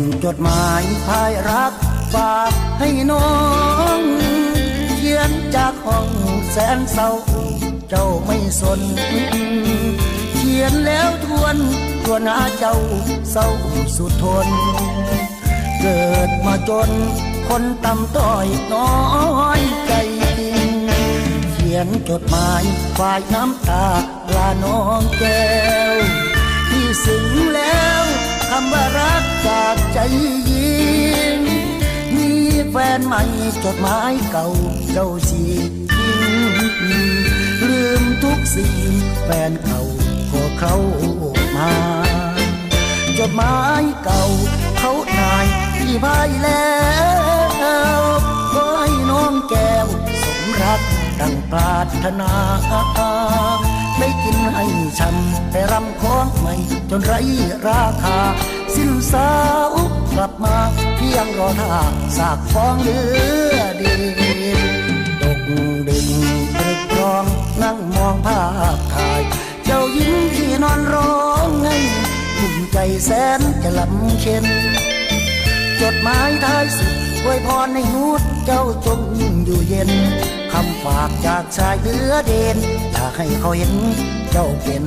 งจดหมายพายรักฝากให้น้องเขียนจากห้องแสนเศร้า เจ้าไม่สน เขียนแล้วทวนทวนหาเจ้าเศร้าสุดทน เกิดมาจนคนต่ำต้อยน้อยใจจริงเขียนจดหมายฝ่ายน้ำตาลาน้องแก้ ยิงมีแฟนใหม่จดหมายเก่าเจ้าสียิงลืมทุกสิ่งแฟนเก่าก็เข้ามา จดหมายเก่าเขานายที่พายแล้วขอให้น้องแก้วสมรักดังปรารถนาไม่กินให้ช้ำแต่รำของใหม่จนไรราคา สิ้นสาวกลับมาเพียงรอท่าสากฟองเหลือดีตกดึงตรึกรองนั่งมองภาพถ่าย เจ้าหญิงที่นอนร้องไงห้ภูมิใจแสนจะลำเค็นจดหมายท้ายสุดวยพรในนุดเจ้าจงอยู่เย็นคำฝากจากชายเหลือเด่นอยากให้เขาเห็นเจ้าเป็น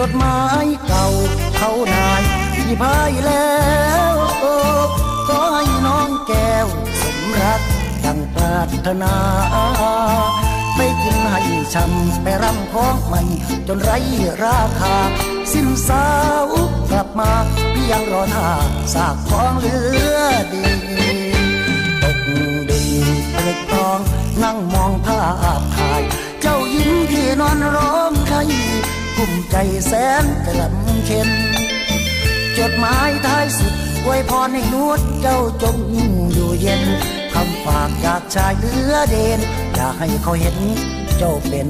จดหมายเก่าเขานายที่พายแล้วขอให้น้องแก้วสมรักดังปรารถนาไม่กินให้ช้ำไปรำของใหม่จนไรราคา สิ้นสาวกลับมาพียงรอท่าสากของเหลือดี กุ้มใจแสนจะลำเค็นจดหมายท้ายสุดไวยพรให้นวดเจ้าจงอยู่เย็นคำฝากจากชายเหลือเดน อยากให้เขาเห็นเจ้าเป็น